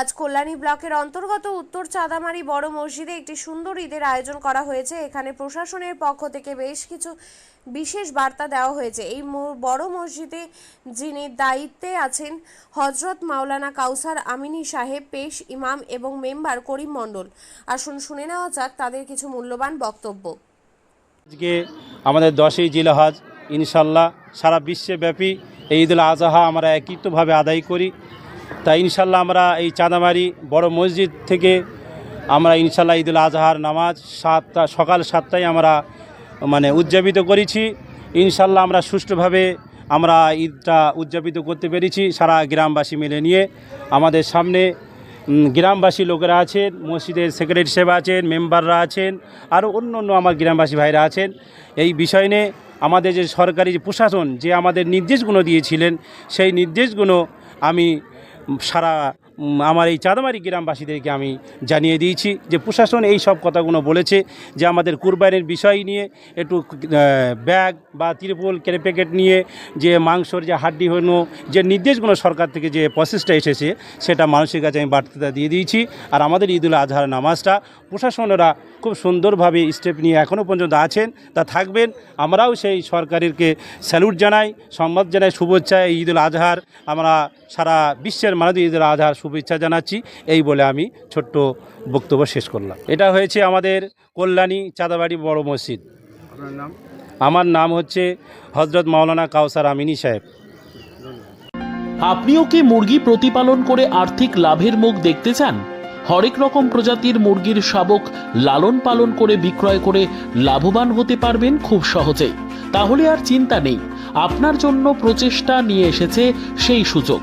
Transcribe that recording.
আজ কল্যাণী ব্লকের অন্তর্গত উত্তর চাঁদামারি বড় মসজিদে একটি সুন্দর ঈদের আয়োজন করা হয়েছে। এখানে প্রশাসনের পক্ষ থেকে বেশ কিছু বিশেষ বার্তা দেওয়া হয়েছে। এই বড় মসজিদে যিনি দায়িত্বে আছেন হজরত মাওলানা কাউসার আমিনী সাহেব, পেশ ইমাম এবং মেম্বার করিম মণ্ডল। আসুন শুনে নেওয়া যাক তাদের কিছু মূল্যবান বক্তব্য। আজকে আমাদের দশই জিলহজ, ইনশাল্লাহ সারা বিশ্বব্যাপী এই ঈদুল আজহা আমরা একত্রিতভাবে আদায় করি। তাই ইনশাল্লাহ আমরা এই চাঁদামারি বড় মসজিদ থেকে আমরা ইনশাল্লাহ ঈদুল আজহার নামাজ সাতটা, সকাল সাতটায় আমরা মানে উদযাপিত করেছি। ইনশাল্লাহ আমরা সুষ্ঠুভাবে আমরা ঈদটা উদযাপিত করতে পেরেছি সারা গ্রামবাসী মিলে নিয়ে। আমাদের সামনে গ্রামবাসী লোকেরা আছেন, মসজিদের সেক্রেটারি সাহেব আছেন, মেম্বাররা আছেন, আরও অন্য অন্য আমার গ্রামবাসী ভাইরা আছেন। এই বিষয় নিয়ে আমাদের যে সরকারি প্রশাসন যে আমাদের নির্দেশগুলো দিয়েছিলেন, সেই নির্দেশগুলো আমি সারা উম, আমার এই চাঁদামারি গ্রামবাসীদেরকে আমি জানিয়ে দিয়েছি যে প্রশাসন এই সব কথাগুলো বলেছে যে আমাদের কুরবানির বিষয় নিয়ে একটু ব্যাগ বা তিরপল প্যাকেট নিয়ে যে মাংসর যে হাড্ডি হলো, যে নির্দেশগুলো সরকার থেকে যে প্রসেসটা এসেছে, সেটা মানুষের কাছে আমি বার্তা দিয়ে দিয়েছি। আর আমাদের ঈদুল আজহার নামাজটা প্রশাসনেরা খুব সুন্দরভাবে স্টেপ নিয়ে এখনও পর্যন্ত আছেন, তা থাকবেন। আমরাও সেই সরকারেরকে স্যালুট জানাই সম্মান জানাই শুভেচ্ছা ঈদুল আজহার। আমরা সারা বিশ্বের মানুষ ঈদুল আজহার শুভেচ্ছা জানাচ্ছি। এই বলে আমি ছোট্ট বক্তব্য শেষ করলাম। এটা হয়েছে আমাদের কল্যাণী চাঁদাবাড়ি বড় মসজিদ। আমার নাম হচ্ছে হজরত মাওলানা কাউসার আমিনী সাহেব। আপনিও কি মুরগি প্রতিপালন করে আর্থিক লাভের মুখ দেখতে চান? হরেক রকম প্রজাতির মুরগির শাবক লালন পালন করে বিক্রয় করে লাভবান হতে পারবেন খুব সহজেই। তাহলে আর চিন্তা নেই আপনার জন্য প্রচেষ্টা নিয়ে এসেছে সেই সুযোগ।